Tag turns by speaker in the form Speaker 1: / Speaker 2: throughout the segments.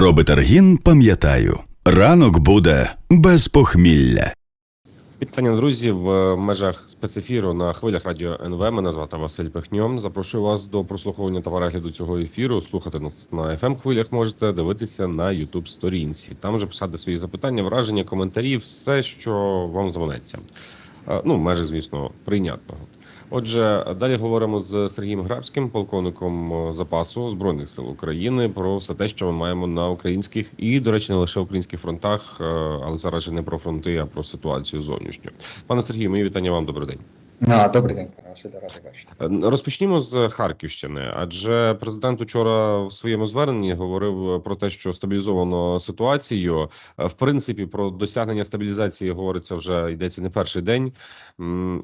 Speaker 1: Про Бетаргін пам'ятаю. Ранок буде без похмілля.
Speaker 2: Вітання, друзі, в межах спецефіру на хвилях радіо НВ. Мене звати Василь Пехньом. Запрошую вас до прослуховування та перегляду цього ефіру. Слухати нас на fm хвилях можете дивитися на youtube сторінці. Там вже писати свої запитання, враження, коментарі, все, що вам заманеться. Е, Ну, межах, звісно, прийнятного. Отже, далі говоримо з Сергієм Грабським, полковником е, запасу збройних сил України, про все те, що ми маємо на українських і, до речі, не лише українських фронтах, е, але зараз же не про фронти, а про ситуацію зовнішню. Пане Сергію, мої вітання вам. Добрий день.
Speaker 3: А, добрий день, пане Василь, радий бачити.
Speaker 2: Е, Розпочнімо з Харківщини, адже президент учора в своєму зверненні говорив про те, що стабілізовано ситуацію. Е, В принципі, про досягнення стабілізації говориться вже йдеться не перший день.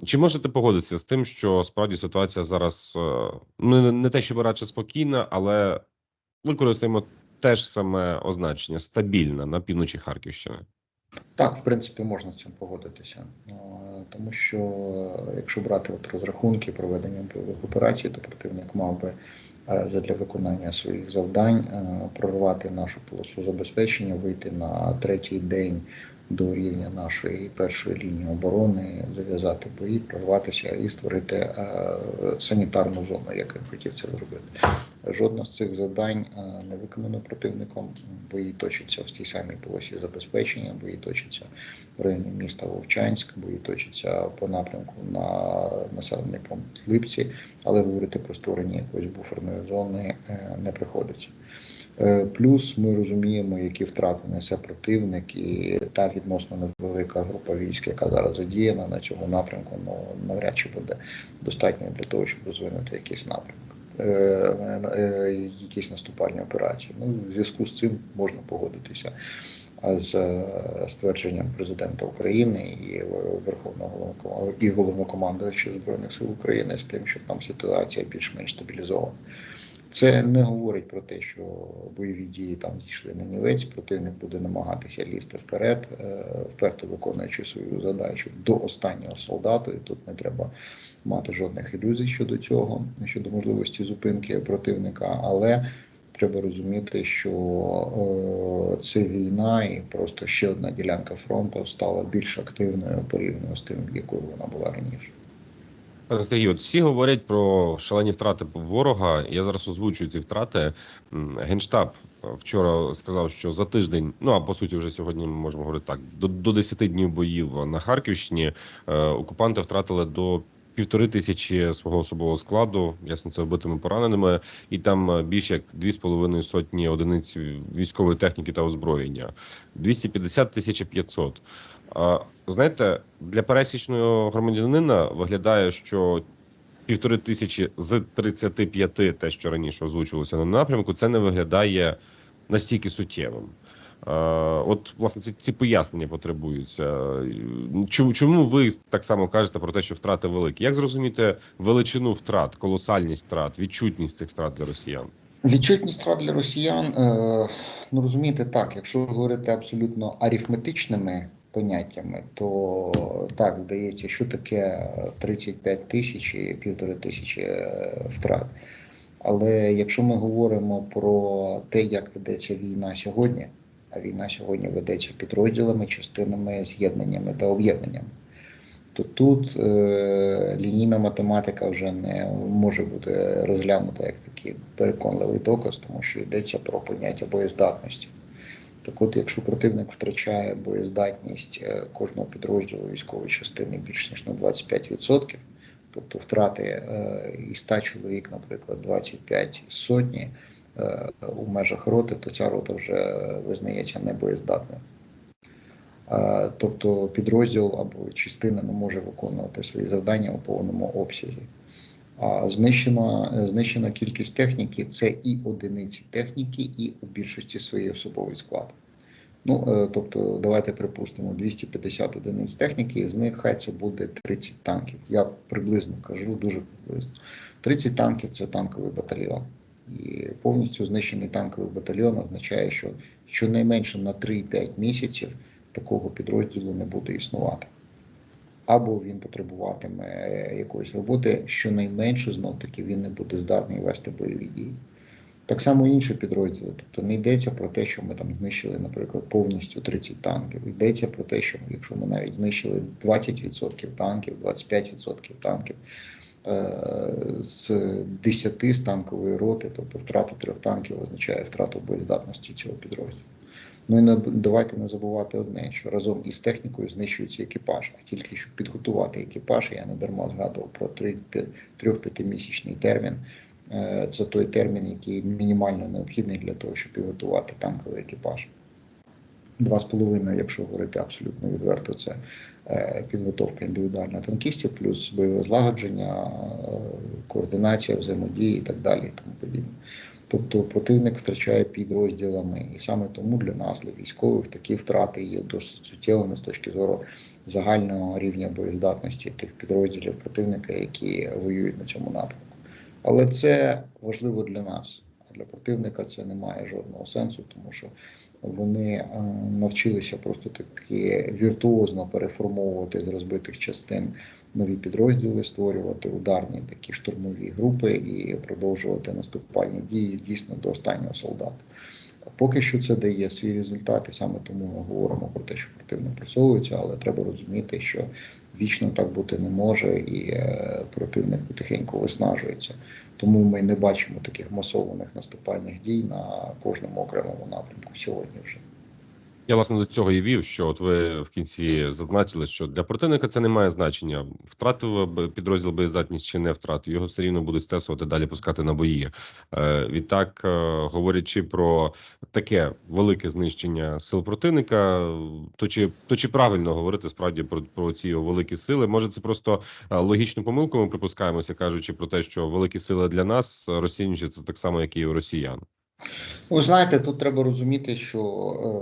Speaker 2: Чи можете погодитися з тим, що справді ситуація зараз е, ну не- не те, щоб радше спокійна, але використаємо теж саме означення стабільна на півночі Харківщини?
Speaker 3: Так, в принципі, можна з цим погодитися, тому що е, якщо брати от розрахунки проведення бойових операцій, то противник мав би е, задля виконання своїх завдань е, прорвати нашу полосу забезпечення, вийти на третій день до рівня нашої першої лінії оборони, зав'язати бої, прорватися і створити е, санітарну зону, як він хотів це зробити. Жодна з цих завдань е, не виконано противником. Бої точаться в тій самій полосі забезпечення, бої точаться в районі міста Вовчанськ, бої точаться по напрямку на населений пункт Липці, але говорити про створення якоїсь буферної зони е, не приходиться. Е, Плюс ми розуміємо, які втрати несе противник, і та відносно невелика група військ, яка зараз задіяна на цьому напрямку, ну навряд чи буде достатньо для того, щоб розвинути якийсь напрямок. Е, е, якісь наступальні операції. Ну, в зв'язку з цим можна погодитися з ствердженням президента України і Верховного і головнокомандуючого збройних сил України з тим, що там ситуація більш-менш стабілізована. Це не говорить про те, що бойові дії там дійшли на нівець. Противник буде намагатися лізти вперед, е, вперто виконуючи свою задачу до останнього солдату. І тут не треба мати жодних ілюзій щодо цього, щодо можливості зупинки противника, але треба розуміти, що е, це війна, і просто ще одна ділянка фронту стала більш активною порівняно з тим, якою вона була раніше.
Speaker 2: От всі говорять про шалені втрати ворога. Я зараз озвучую ці втрати. Генштаб вчора сказав, що за тиждень, ну а по суті, вже сьогодні ми можемо говорити так: до, до 10 днів боїв на Харківщині е, окупанти втратили до півтори тисячі свого особового складу, ясно, це вбитими пораненими, і там е, більше як дві з половиною сотні одиниць військової техніки та озброєння, 250 тисяч 500. Знаєте, для пересічного громадянина виглядає, що півтори тисячі з 35, те, що раніше озвучувалося на напрямку, це не виглядає настільки суттєвим. От, власне, ці, ці пояснення потребуються. Чому, чому ви так само кажете про те, що втрати великі? Як зрозуміти величину втрат, колосальність втрат, відчутність цих втрат для росіян?
Speaker 3: Відчутність втрат для росіян, е, ну розумієте, так, якщо говорити абсолютно арифметичними поняттями, то так здається, що таке 35 тисяч і півтори тисячі е, втрат. Але якщо ми говоримо про те, як ведеться війна сьогодні, а війна сьогодні ведеться підрозділами, частинами, з'єднаннями та об'єднаннями, то тут е, лінійна математика вже не може бути розглянута як такий переконливий доказ, тому що йдеться про поняття боєздатності. Так от, якщо противник втрачає боєздатність е, кожного підрозділу військової частини більш ніж на 25%, тобто втрати е, із 100 чоловік, наприклад, 25 сотні е, у межах роти, то ця рота вже визнається небоєздатною. Тобто підрозділ або частина не може виконувати свої завдання у повному обсязі. Знищена, знищена кількість техніки це і одиниці техніки, і у більшості своїй особовий склад. Ну, е, тобто, давайте припустимо 250 одиниць техніки, з них хай це буде 30 танків. Я приблизно кажу, дуже приблизно. 30 танків це танковий батальйон. І повністю знищений танковий батальйон означає, що щонайменше на 3-5 місяців такого підрозділу не буде існувати. Або він потребуватиме якоїсь роботи, щонайменше знов таки він не буде здатний вести бойові дії. Так само інші підрозділи. Тобто не йдеться про те, що ми там знищили, наприклад, повністю 30 танків. Йдеться про те, що якщо ми навіть знищили 20% танків, 25% танків е, з 10 з танкової роти, тобто втрата трьох танків означає втрату боєздатності цього підрозділу. Ну і не- давайте не забувати одне, що разом із технікою знищується екіпаж. А тільки щоб підготувати екіпаж, я не дарма згадував про 3-5-місячний термін. Е, Це той термін, який мінімально необхідний для того, щоб підготувати танковий екіпаж. Два з половиною, якщо говорити абсолютно відверто, це е, підготовка індивідуальна танкістів, плюс бойове злагодження, е, координація, взаємодії і так далі. І тому подібне. Тобто противник втрачає підрозділами, і саме тому для нас, для військових, такі втрати є досить суттєвими з точки зору загального рівня боєздатності тих підрозділів противника, які воюють на цьому напрямку. Але це важливо для нас. А для противника це не має жодного сенсу, тому що вони е, навчилися просто таки віртуозно переформовувати з розбитих частин нові підрозділи, створювати ударні такі штурмові групи і продовжувати наступальні дії дійсно до останнього солдата. Поки що це дає свій результат, і саме тому ми говоримо про те, що противник просовується, але треба розуміти, що вічно так бути не може, і е, противник потихеньку виснажується. Тому ми не бачимо таких масованих наступальних дій на кожному окремому напрямку сьогодні вже.
Speaker 2: Я власне до цього і вів, що от ви в кінці зазначили, що для противника це не має значення. Втратив підрозділ боєздатність чи не втратив. Його все рівно будуть стесувати далі, пускати на бої. Е, відтак, е, говорячи про таке велике знищення сил противника, то чи то чи правильно говорити справді про, про ці великі сили? Може, це просто е, логічну помилку ми припускаємося, кажучи про те, що великі сили для нас розцінюються це так само, як і у росіян.
Speaker 3: Ви знаєте, тут треба розуміти, що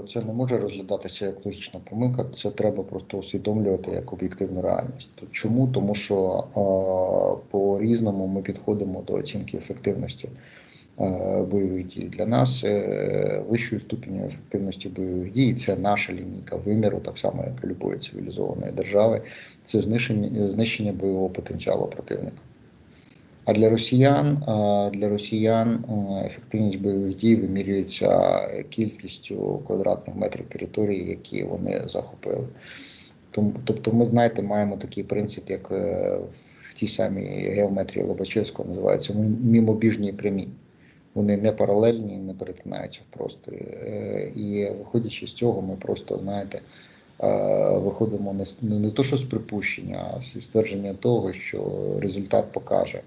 Speaker 3: е, це не може розглядатися як логічна помилка, це треба просто усвідомлювати як об'єктивну реальність. Чому? Тому що е, по різному ми підходимо до оцінки ефективності е, бойових дій. Для нас вищою ступеню ефективності бойових дій це наша лінійка виміру, так само як і любої цивілізованої держави. Це знищення, знищення бойового потенціалу противника. А для росіян, для росіян ефективність бойових дій вимірюється кількістю квадратних метрів території, які вони захопили. Тобто, ми знаєте, маємо такий принцип, як е, в тій самій геометрії Лобачевського називається мімобіжні прямі. Вони не паралельні, не перетинаються в просторі. Е, І виходячи з цього, ми просто знаєте. Виходимо не, не, то, що з припущення, а з ствердження того, що результат покаже,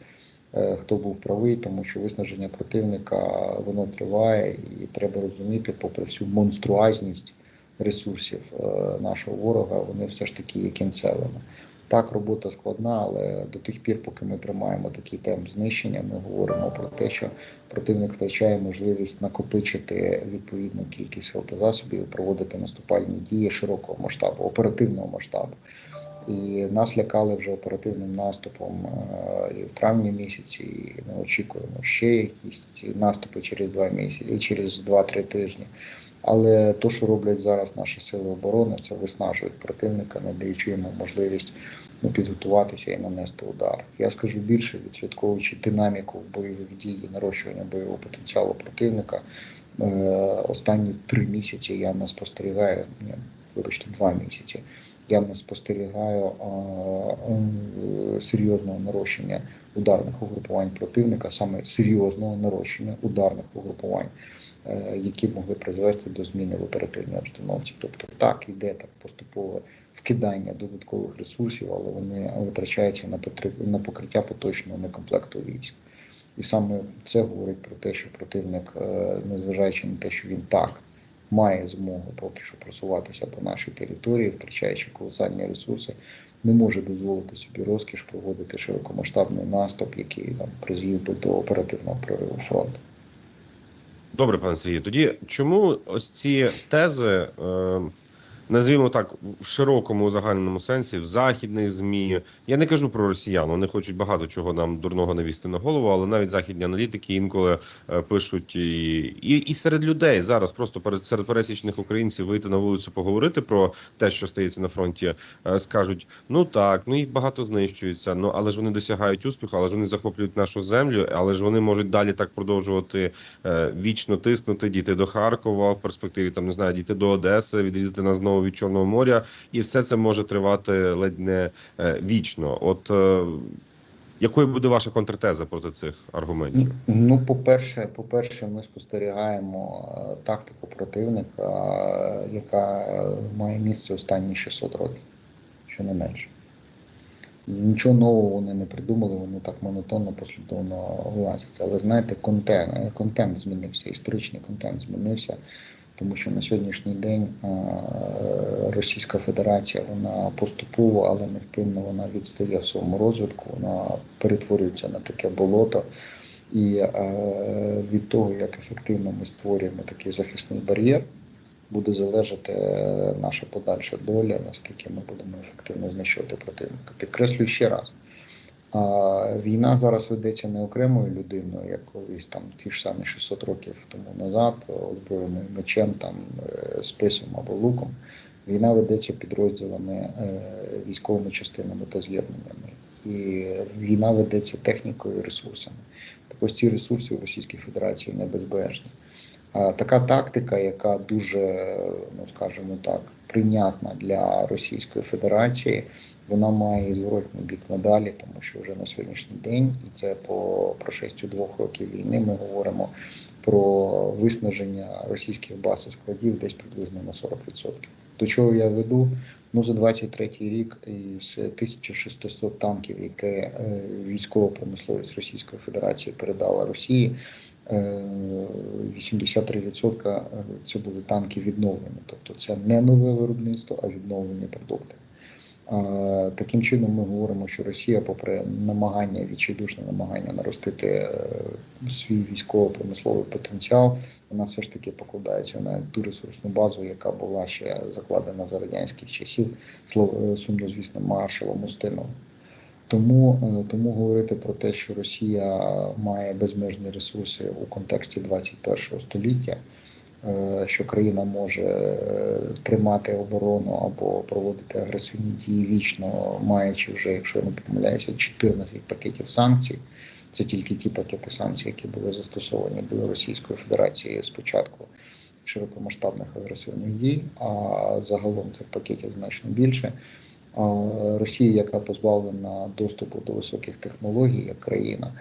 Speaker 3: хто був правий, тому що виснаження противника воно триває, і треба розуміти, попри всю монструазність ресурсів е, нашого ворога, вони все ж таки є кінцевими. Так, робота складна, але до тих пір, поки ми тримаємо такий темп знищення, ми говоримо про те, що противник втрачає можливість накопичити відповідну кількість сил та засобів, проводити наступальні дії широкого масштабу, оперативного масштабу. І нас лякали вже оперативним наступом е, і в травні місяці. І ми очікуємо ще якісь наступи через два місяці, через 2-3 тижні. Але то, що роблять зараз наші сили оборони, це виснажують противника, не даючи йому можливість ну, підготуватися і нанести удар. Я скажу більше, відслідковуючи динаміку бойових дій і нарощування бойового потенціалу противника. е, Останні три місяці я не спостерігаю, ні, вибачте, два місяці. Я не спостерігаю серйозного нарощення ударних угрупувань противника, саме серйозного нарощення ударних угрупувань, е, які могли призвести до зміни в оперативній обстановці. Тобто так іде так поступове вкидання додаткових ресурсів, але вони витрачаються на потреб- на покриття поточного некомплекту військ. І саме це говорить про те, що противник, е, незважаючи на те, що він так має змогу поки що просуватися по нашій території, втрачаючи колосальні ресурси, не може дозволити собі розкіш проводити широкомасштабний наступ, який там призвів би до оперативного прориву фронту.
Speaker 2: Добре, пане Сергію. Тоді чому ось ці тези е, назвімо так, в широкому загальному сенсі, в західних змі. Я не кажу про росіян, вони хочуть багато чого нам дурного навісти на голову, але навіть західні аналітики інколи е, пишуть і, і, і серед людей зараз просто перед серед пересічних українців вийти на вулицю, поговорити про те, що стається на фронті, е, скажуть: ну так, ну їх багато знищується, ну але ж вони досягають успіху, але ж вони захоплюють нашу землю, але ж вони можуть далі так продовжувати е, вічно тиснути, дійти до Харкова в перспективі, там не знаю, дійти до Одеси, відрізати нас знову від Чорного моря, і все це може тривати ледь не е, вічно. От е, якою буде ваша контртеза проти цих аргументів?
Speaker 3: Ну, по-перше, по-перше, ми спостерігаємо е, тактику противника, яка має місце останні 600 років, що не менше. Нічого нового вони не придумали, вони так монотонно, послідовно влазять. Але знаєте, контент, контент змінився, історичний контент змінився, тому що на сьогоднішній день е, Російська Федерація вона поступово, але невпинно вона відстає в своєму розвитку, вона перетворюється на таке болото. І е, від того, як ефективно ми створюємо такий захисний бар'єр, буде залежати е, наша подальша доля, наскільки ми будемо ефективно знищувати противника. Підкреслюю ще раз. А війна зараз ведеться не окремою людиною, як колись там ті ж самі 600 років тому назад, озброєною мечем, там е, списом або луком. Війна ведеться підрозділами, е, військовими частинами та з'єднаннями. І війна ведеться технікою і ресурсами. Так ось ці ресурси у Російській Федерації не безбежні. А така тактика, яка дуже, ну скажімо так, прийнятна для Російської Федерації, вона має і зворотній бік медалі, тому що вже на сьогоднішній день, і це по прошестю двох років війни, ми говоримо про виснаження російських баз і складів десь приблизно на 40%. До чого я веду? Ну за 23-й рік із 1600 танків, які е, військова промисловість Російської Федерації передала Росії. е, 83% це були танки відновлені, тобто це не нове виробництво, а відновлені продукти. Таким чином, ми говоримо, що Росія, попри намагання, відчайдушне намагання наростити е, свій військово-промисловий потенціал, вона все ж таки покладається на ту ресурсну базу, яка була ще закладена за радянських часів, е, сумнозвісним маршалом Устиновим. Тому, е, тому говорити про те, що Росія має безмежні ресурси у контексті 21 століття, що країна може е, тримати оборону або проводити агресивні дії вічно, маючи вже, якщо я не помиляюся, 14 пакетів санкцій. Це тільки ті пакети санкцій, які були застосовані до Російської Федерації спочатку широкомасштабних агресивних дій, а загалом цих пакетів значно більше. Росія, яка позбавлена доступу до високих технологій, як країна,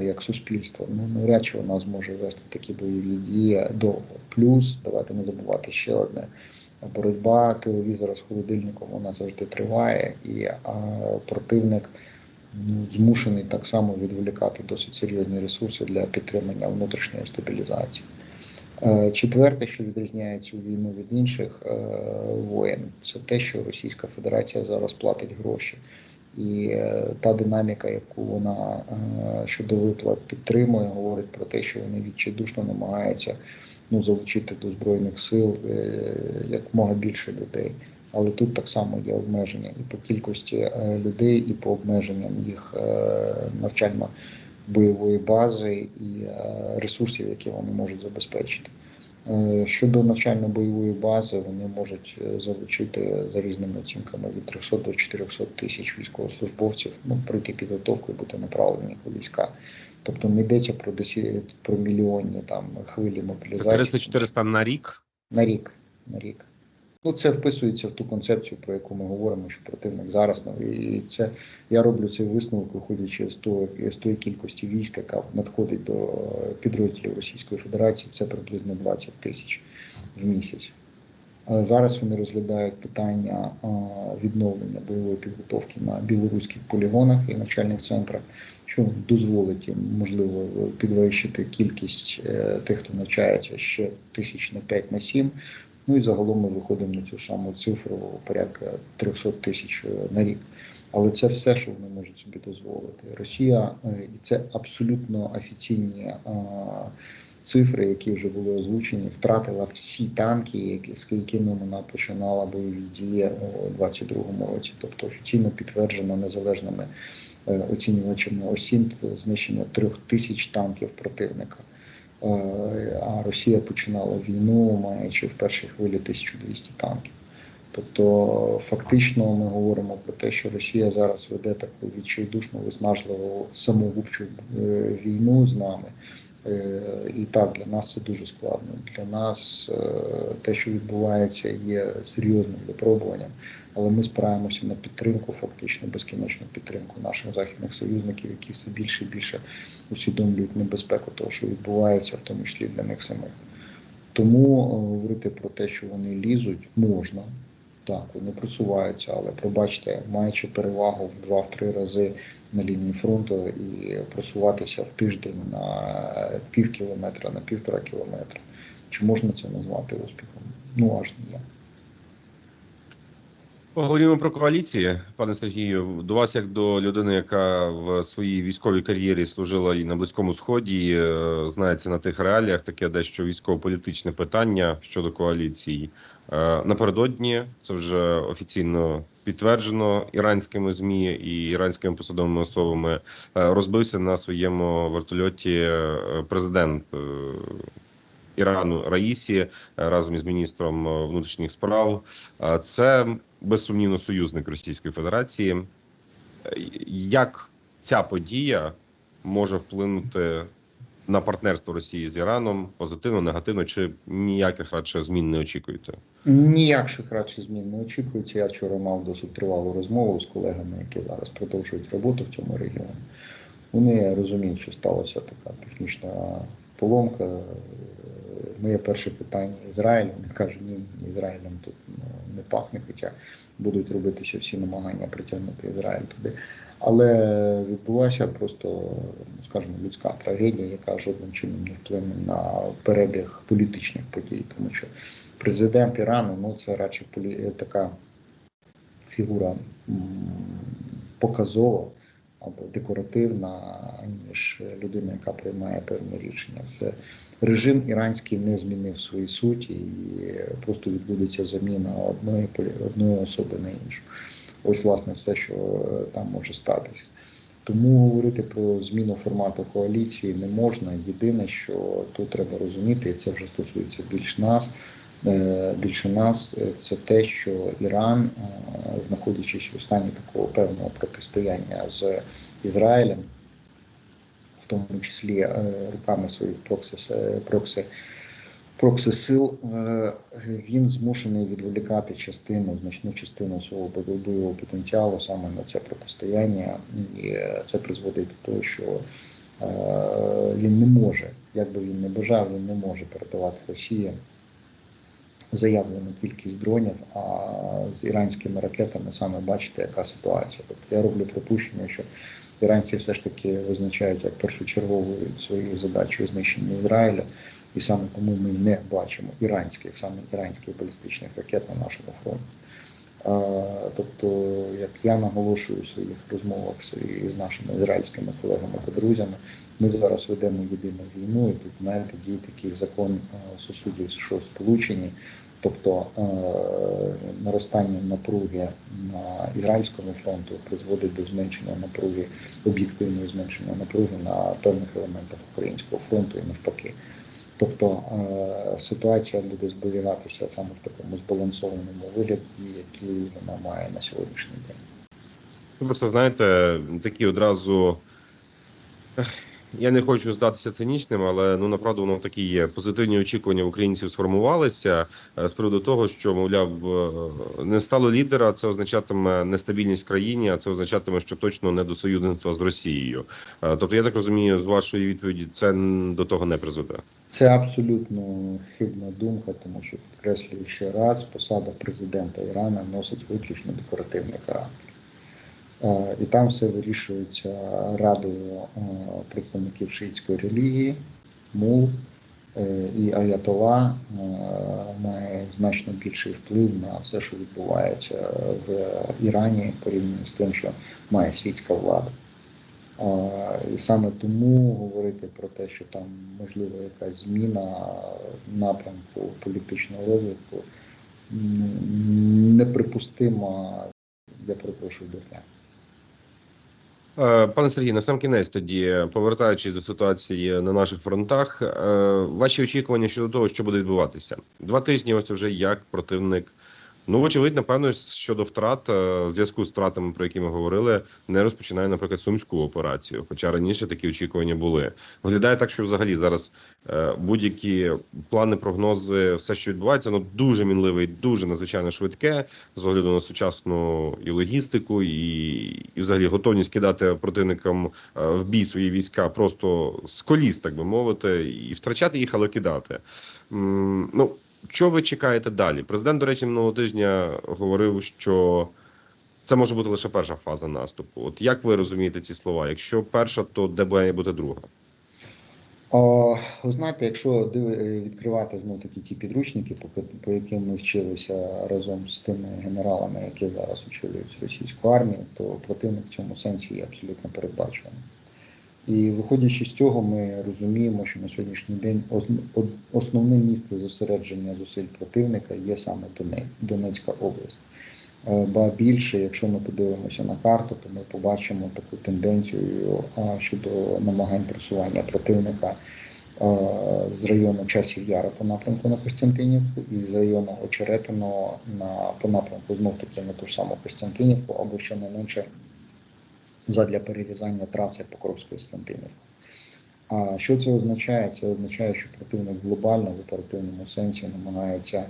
Speaker 3: як суспільство, ну навряд чи вона зможе вести такі бойові дії довго. Плюс давайте не забувати ще одне. Боротьба телевізора з холодильником вона завжди триває, і а, противник ну, змушений так само відволікати досить серйозні ресурси для підтримання внутрішньої стабілізації. Е, Четверте, що відрізняє цю війну від інших е, воєн, це те, що Російська Федерація зараз платить гроші. І е, та динаміка, яку вона е, щодо виплат підтримує, говорить про те, що вони відчайдушно намагаються ну, залучити до Збройних сил е, якомога більше людей. Але тут так само є обмеження і по кількості людей, і по обмеженням їх е, навчально бойової бази і ресурсів, які вони можуть забезпечити. Е, Щодо навчально-бойової бази, вони можуть е, залучити за різними оцінками від 300 до 400 тисяч військовослужбовців, ну пройти підготовку і бути направлені у війська. Тобто не йдеться про десі про мільйонні там хвилі
Speaker 2: Це
Speaker 3: мобілізації
Speaker 2: 300-400 на рік.
Speaker 3: на рік. На рік. Ну, це вписується в ту концепцію, про яку ми говоримо, що противник зараз ну, і це я роблю цей висновок, виходячи з того з тої кількості військ, яка надходить до е, підрозділів Російської Федерації, це приблизно 20 тисяч в місяць. Зараз вони розглядають питання відновлення бойової підготовки на білоруських полігонах і навчальних центрах, що дозволить їм можливо підвищити кількість е, тих, хто навчається ще тисяч на 5 на 7. Ну і загалом ми виходимо на цю саму цифру порядка 300 тисяч е, на рік. Але це все, що вони можуть собі дозволити. Росія, е, і це абсолютно офіційні а, цифри, які вже були озвучені, втратила всі танки, які, з якими вона починала бойові дії у 22-му році. Тобто офіційно підтверджено незалежними е, оцінювачами осінь знищення трьох тисяч танків противника. Е, А Росія починала війну, маючи в першій хвилі 1200 танків. Тобто, фактично, ми говоримо про те, що Росія зараз веде таку відчайдушну, виснажливу самогубчу е, війну з нами. Е, І так, для нас це дуже складно. Для нас е, те, що відбувається, є серйозним випробуванням, але ми спираємося на підтримку, фактично безкінечну підтримку наших західних союзників, які все більше і більше усвідомлюють небезпеку того, що відбувається, в тому числі для них самих. Тому е, говорити про те, що вони лізуть, можна. Так, вони просуваються, але пробачте, маючи перевагу в 2-3 рази на лінії фронту і просуватися в тиждень на пів кілометра, на півтора кілометра. Чи можна це назвати успіхом? Ну аж ніяк.
Speaker 2: Поговоримо про коаліції, пане Сергію. До вас, як до людини, яка в своїй військовій кар'єрі служила і на близькому сході, е, знається на тих реаліях таке дещо військово-політичне питання щодо коаліції. Е, Напередодні це вже офіційно підтверджено іранськими змі і іранськими посадовими особами. е, Розбився на своєму вертольоті президент Ірану Раїсі разом із міністром внутрішніх справ. Це безсумнівно союзник Російської Федерації. Е, Як ця подія може вплинути на партнерство Росії з Іраном позитивно, негативно, чи ніяких радше змін не очікуєте?
Speaker 3: Ніяких радше змін не очікується. Я вчора мав досить тривалу розмову з колегами, які зараз продовжують роботу в цьому регіоні. Вони розуміють, що сталася така технічна поломка. Моє перше питання Ізраїль. Вони кажуть, ні, Ізраїлем тут ну, не пахне, хоча будуть робитися всі намагання притягнути Ізраїль туди. Але відбулася просто, ну, скажімо, людська трагедія, яка жодним чином не вплине на перебіг політичних подій, тому що президент Ірану ну це радше полі... така фігура показова або декоративна, ніж людина, яка приймає певні рішення. Це режим іранський не змінив свої суті і просто відбудеться заміна одної одної особи на іншу. Ось власне все, що е, там може статися. Тому говорити про зміну формату коаліції не можна. Єдине, що тут треба розуміти, і це вже стосується більш нас, е, більше нас, е, це те, що Іран, е, знаходячись у стані такого певного протистояння з Ізраїлем, в тому числі е, руками своїх проксі, проксі, проксі сил, е, він змушений відволікати частину, значну частину свого бойового потенціалу саме на це протистояння, і е, це призводить до того, що е, він не може, як би він не бажав, він не може передавати Росії заявлену кількість дронів, а з іранськими ракетами саме бачите, яка ситуація. Тобто я роблю припущення, що іранці все ж таки визначають як першочерговою своєю задачою знищення Ізраїля, і саме тому ми не бачимо іранських, саме іранських балістичних ракет на нашому фронті. Тобто, як я наголошую в своїх розмовах з, нашими ізраїльськими колегами та друзями, ми зараз ведемо єдину війну, і тут знаєте, діє такий закон сусудів, що сполучені, тобто е, наростання напруги на ізраїльському фронту призводить до зменшення напруги, об'єктивного зменшення напруги на певних елементах українського фронту і навпаки. Тобто е, ситуація буде зберігатися саме в такому збалансованому вигляді, який вона має на сьогоднішній день.
Speaker 2: Ви просто знаєте, такі одразу. Я не хочу здатися цинічним, але ну направду воно такі є. Позитивні очікування в українців сформувалися е, з приводу того, що мовляв е, не стало лідера. Це означатиме нестабільність в країні, а це означатиме, що точно не до союзництва з Росією. Е, Тобто, я так розумію, з вашої відповіді це до того не призведе.
Speaker 3: Це абсолютно хибна думка, тому що підкреслюю ще раз, посада президента Ірану носить виключно декоративний характер. Е, І там все вирішується радою е, представників шиїтської релігії, мул е, і Аятола має значно більший вплив на все, що відбувається в Ірані, порівняно з тим, що має світська влада. І саме тому говорити про те, що там можливо якась зміна напрямку політичного розвитку неприпустима, я перепрошую.
Speaker 2: Е, Пане Сергій, на сам кінець тоді, повертаючись до ситуації на наших фронтах, е, ваші очікування щодо того, що буде відбуватися? Два тижні ось вже як противник. Ну, вочевидь, напевно, щодо втрат, е, в зв'язку з втратами, про які ми говорили, не розпочинає, наприклад, сумську операцію. Хоча раніше такі очікування були. Виглядає так, що взагалі зараз е, будь-які плани, прогнози, все, що відбувається, воно дуже мінливе і дуже надзвичайно швидке з огляду на сучасну і логістику, і, і взагалі готовність кидати противникам е, в бій свої війська просто з коліс, так би мовити, і втрачати їх, але кидати. Ну, що ви чекаєте далі? Президент, до речі, минулого тижня говорив, що це може бути лише перша фаза наступу. От як ви розумієте ці слова? Якщо перша, то де має бути друга?
Speaker 3: О, ви знаєте, якщо відкривати знов таки ті підручники, по, по яким ми вчилися разом з тими генералами, які зараз очолюють російську армію, то противник в цьому сенсі є абсолютно передбачуваним. І виходячи з цього, ми розуміємо, що на сьогоднішній день основне місце зосередження зусиль противника є саме Доне- Донецька область. Е, Ба більше, якщо ми подивимося на карту, то ми побачимо таку тенденцію щодо намагань просування противника е, з району часів Яра по напрямку на Костянтинівку і з району Очеретино на по напрямку знов таки на ту ж саму Костянтинівку, або ще не задля перерізання траси Покровсько-Костянтинівка. А що це означає? Це означає, що противник глобально в оперативному сенсі намагається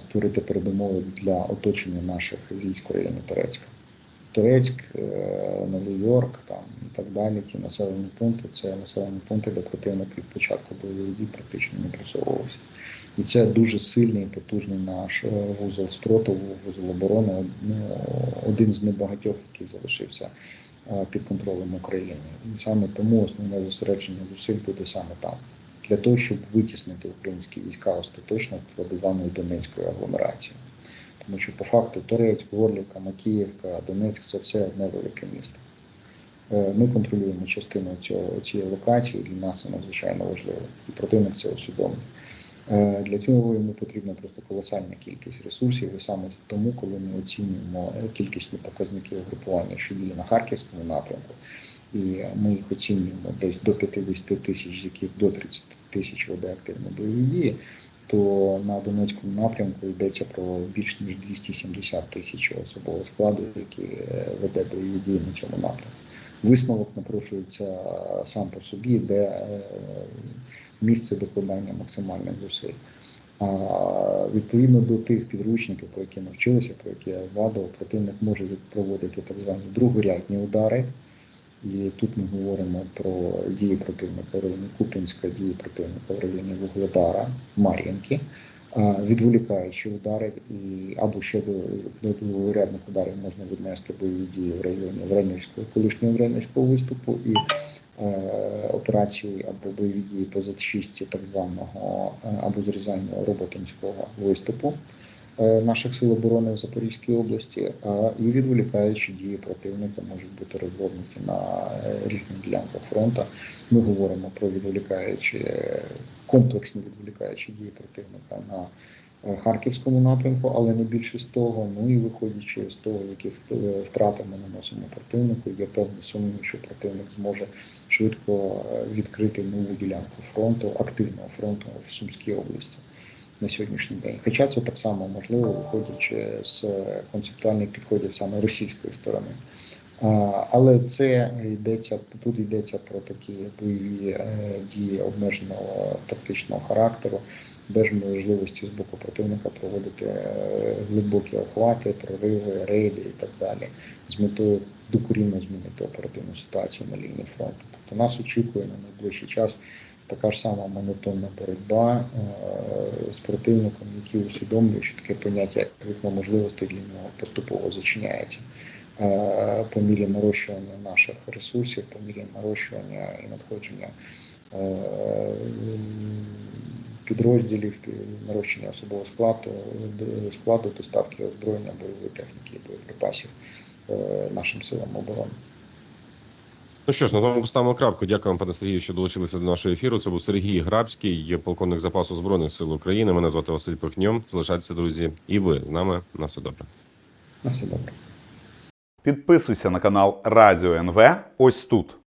Speaker 3: створити передумови для оточення наших військ районі Турецька. Турецьк, е, Новий Йорк там і так далі. Ті населені пункти це населені пункти, де противник від початку бойових дій практично не просовувався. І це дуже сильний, і потужний наш е, вузол спротиву, вузол оборони, ну, один з небагатьох, який залишився е, під контролем України. І саме тому основне зосередження зусиль буде саме там, для того, щоб витіснити українські війська остаточно так Донецької агломерації. Тому що по факту Торецьк, Горлівка, Макіївка, Донецьк це все одне велике місто. Е, Ми контролюємо частину цього, цієї локації, для нас це надзвичайно важливо. І противник це усвідомлює. Е, Для цього йому потрібна просто колосальна кількість ресурсів, і саме тому, коли ми оцінюємо е, кількісні показники угрупування, що діє на харківському напрямку, і ми їх оцінюємо десь до 50 тисяч, з яких до 30 тисяч веде активні бойові дії, то на Донецькому напрямку йдеться про більш ніж 270 тисяч особового складу, який е, веде бойові дії на цьому напрямку. Висновок напрошується сам по собі, де місце докладання максимальних зусиль. А відповідно до тих підручників, про які ми вчилися, про які я згадував, противник може проводити так звані другорядні удари. І тут ми говоримо про дії противника в районі Купінська, дії противника в районі Вугледара, Мар'їнки, відволікаючи удари, і або ще до, до другорядних ударів можна віднести бойові дії в районі Времівського, колишнього Времівського виступу і операції або бойові дії по зачистці так званого е, або зрізання роботинського виступу е, наших сил оборони в Запорізькій області, і відволікаючі дії противника можуть бути розгорнуті на е, різних ділянках фронту. Ми говоримо про відволікаючі е, комплексні відволікаючі дії противника на е, Харківському напрямку, але не більше з того. Ну і виходячи з того, які е, втрати ми наносимо противнику, є певний сумнів, що противник зможе швидко е, відкрити нову ділянку фронту, активного фронту в Сумській області на сьогоднішній день. Хоча це так само можливо, виходячи з е, концептуальних підходів саме російської сторони. Але це йдеться тут йдеться про такі бойові е, дії обмеженого тактичного характеру, без можливості з боку противника проводити е, глибокі охвати, прориви, рейди і так далі, з метою докорінно змінити оперативну ситуацію на лінії фронту. Тобто нас очікує на найближчий час така ж сама монотонна боротьба е, з противником, який усвідомлює, що таке поняття як вікно можливостей для нього поступово зачиняється. Е, По мірі нарощування наших ресурсів, по мірі нарощування і надходження підрозділів, нарощення особового складу, складу доставки озброєння, бойової техніки і боєприпасів е, нашим силам оборони.
Speaker 2: Ну що ж, на тому поставимо крапку. Дякую вам, пане Сергію, що долучилися до нашого ефіру. Це був Сергій Грабський, полковник запасу збройних сил України. Мене звати Василь Пихньом. Залишайтеся, друзі, і ви з нами. На все добре.
Speaker 3: На все добре.
Speaker 4: Підписуйся на канал Радіо НВ ось тут.